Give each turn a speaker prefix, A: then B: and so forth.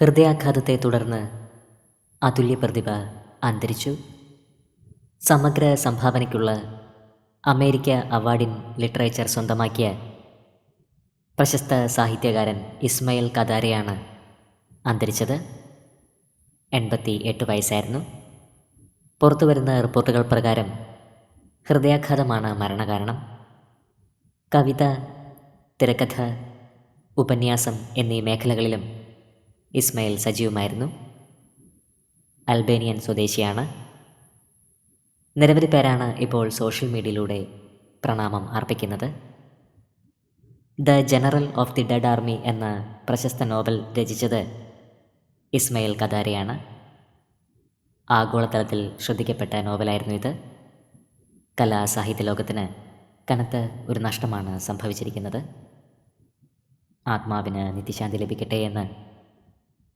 A: ഹൃദയാഘാതത്തെ തുടർന്ന് അതുല്യ പ്രതിഭ അന്തരിച്ചു. സമഗ്ര സംഭാവനയ്ക്കുള്ള അമേരിക്ക അവാർഡിൻ ലിറ്ററേച്ചർ സ്വന്തമാക്കിയ പ്രശസ്ത സാഹിത്യകാരൻ ഇസ്മയിൽ കദാരയാണ് അന്തരിച്ചത്. എൺപത്തി എട്ട് വയസ്സായിരുന്നു. പുറത്തു വരുന്ന റിപ്പോർട്ടുകൾ പ്രകാരം ഹൃദയാഘാതമാണ് മരണകാരണം. കവിത തിരക്കഥ ഉപന്യാസം എന്നീ മേഖലകളിലും ഇസ്മയിൽ സജീവമായിരുന്നു. അൽബേനിയൻ സ്വദേശിയാണ്. നിരവധി പേരാണ് ഇപ്പോൾ സോഷ്യൽ മീഡിയയിലൂടെ പ്രണാമം അർപ്പിക്കുന്നത്. The general of the dead army എന്ന പ്രശസ്ത നോവൽ രചിച്ചത് ഇസ്മയിൽ കദാരയാണ്. ആഗോളതലത്തിൽ ശ്രദ്ധിക്കപ്പെട്ട നോവലായിരുന്നു ഇത്. കലാ സാഹിത്യ ലോകത്തിന് കനത്ത ഒരു നഷ്ടമാണ് സംഭവിച്ചിരിക്കുന്നത്. ആത്മാവിന് നിത്യശാന്തി ലഭിക്കട്ടെ എന്ന്